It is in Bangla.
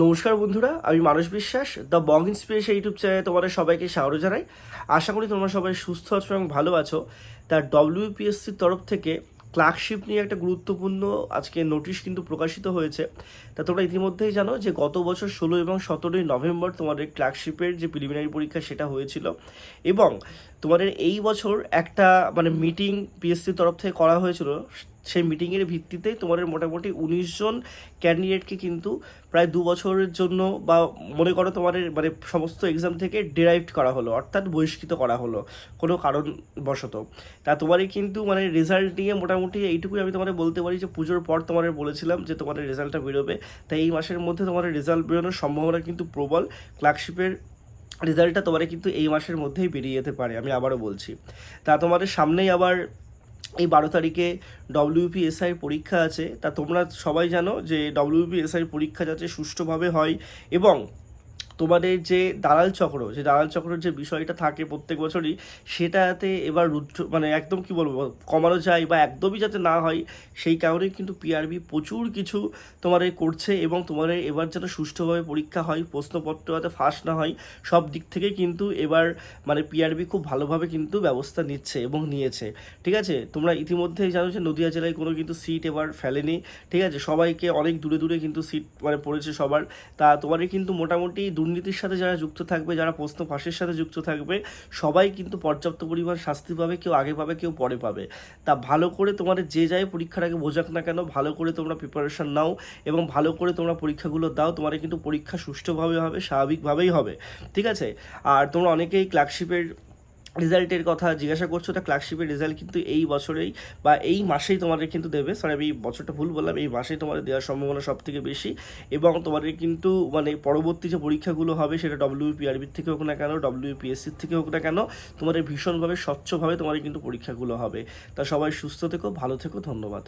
নমস্কার বন্ধুরা, আমি মানস বিশ্বাস, দ্য বং ইন্সপিরেশন ইউটিউব চ্যানেলে তোমাদের সবাইকে স্বাগত জানাই। আশা করি তোমরা সবাই সুস্থ আছো এবং ভালো আছো। তার ডব্লিউপিএসসির তরফ থেকে ক্লার্কশিপ নিয়ে একটা গুরুত্বপূর্ণ আজকে নোটিশ কিন্তু প্রকাশিত হয়েছে। তা তোমরা ইতিমধ্যেই জানো যে গত বছর ষোলো এবং সতেরোই নভেম্বর তোমাদের ক্লার্কশিপের যে প্রিলিমিনারি পরীক্ষা সেটা হয়েছিল এবং তোমাদের এই বছর একটা মানে মিটিং পিএসসির তরফ থেকে করা হয়েছিল। সেই মিটিংয়ের ভিত্তিতে তোমাদের মোটামুটি উনিশ জন ক্যান্ডিডেটকে কিন্তু প্রায় দু বছরের জন্য বা মনে করো তোমাদের মানে সমস্ত এক্সাম থেকে ডিরাইভড করা হলো, অর্থাৎ বহিষ্কৃত করা হলো কোনো কারণবশত। তা তোমাদের কিন্তু মানে রেজাল্ট নিয়ে মোটামুটি এইটুকুই আমি তোমাদের বলতে পারি যে পুজোর পর তোমাদের বলেছিলাম যে তোমাদের রেজাল্টটা বেরোবে। তাই এই মাসের মধ্যে তোমাদের রেজাল্ট বেরোনোর সম্ভাবনা কিন্তু প্রবল। ক্লার্কশিপের রেজাল্টটা তোমার কিন্তু এই মাসের মধ্যেই বেরিয়ে যেতে পারে, আমি আবারও বলছি। তা তোমাদের সামনেই আবার এই বারো তারিখে ডব্লিউপিএসআই পরীক্ষা আছে। তা তোমরা সবাই জানো যে ডব্লিউপিএসআই পরীক্ষা যাতে সুষ্ঠুভাবে হয় এবং তোমাদের যে দালাল চক্র, যে দালাল চক্রের যে বিষয়টা থাকে প্রত্যেক বছরই, সেটাতে এবার রুদ্র মানে একদম কি বলব, কমানো যায় বা একদমই যাতে না হয়, সেই কারণে কিন্তু পিআরবি প্রচুর কিছু তোমাদের করছে এবং তোমাদের এবার যেন সুষ্ঠুভাবে পরীক্ষা হয়, প্রশ্নপত্র যাতে ফাঁস না হয়, সব দিক থেকে কিন্তু এবার মানে পিআরবি খুব ভালোভাবে কিন্তু ব্যবস্থা নিচ্ছে এবং নিয়েছে। ঠিক আছে? তোমরা ইতিমধ্যেই জানো যে নদীয়া জেলায় কোনো কিন্তু সিট এবার ফেলেনি। ঠিক আছে? সবাইকে অনেক দূরে দূরে কিন্তু সিট মানে পড়েছে সবার। তা তোমাদের কিন্তু মোটামুটি দুর্নীতির সাথে যারা যুক্ত থাকবে, যারা প্রশ্ন ফাঁসের সাথে যুক্ত থাকবে, সবাই কিন্তু পর্যাপ্ত পরিমাণ শাস্তি পাবে, কেউ আগে পাবে, কেউ পরে পাবে। তা ভালো করে তোমাদের যে যায় পরীক্ষার আগে বোঝাক না কেন, ভালো করে তোমরা প্রিপারেশান নাও এবং ভালো করে তোমরা পরীক্ষাগুলো দাও, তোমাদের কিন্তু পরীক্ষা সুষ্ঠুভাবে হবে, স্বাভাবিকভাবেই হবে। ঠিক আছে? আর তোমরা অনেকেই ক্লার্কশিপের রেজাল্টের কথা জিজ্ঞাসা করছ, তা ক্লার্কশিপের রেজাল্ট কিন্তু এই বছরেই বা এই মাসেই তোমাদের কিন্তু দেবে। সরি আমি এই বছরটা ভুল বললাম, এই মাসেই তোমাদের দেওয়ার সম্ভাবনা সব থেকে বেশি এবং তোমাদের কিন্তু মানে পরবর্তী যে পরীক্ষাগুলো হবে সেটা ডব্লিউপিআরবির থেকে হোক না কেন ডব্লিউপিএসসির থেকে হোক না কেন, তোমাদের ভীষণভাবে স্বচ্ছভাবে তোমাদের কিন্তু পরীক্ষাগুলো হবে। তা সবাই সুস্থ থেকো, ভালো থেকো, ধন্যবাদ।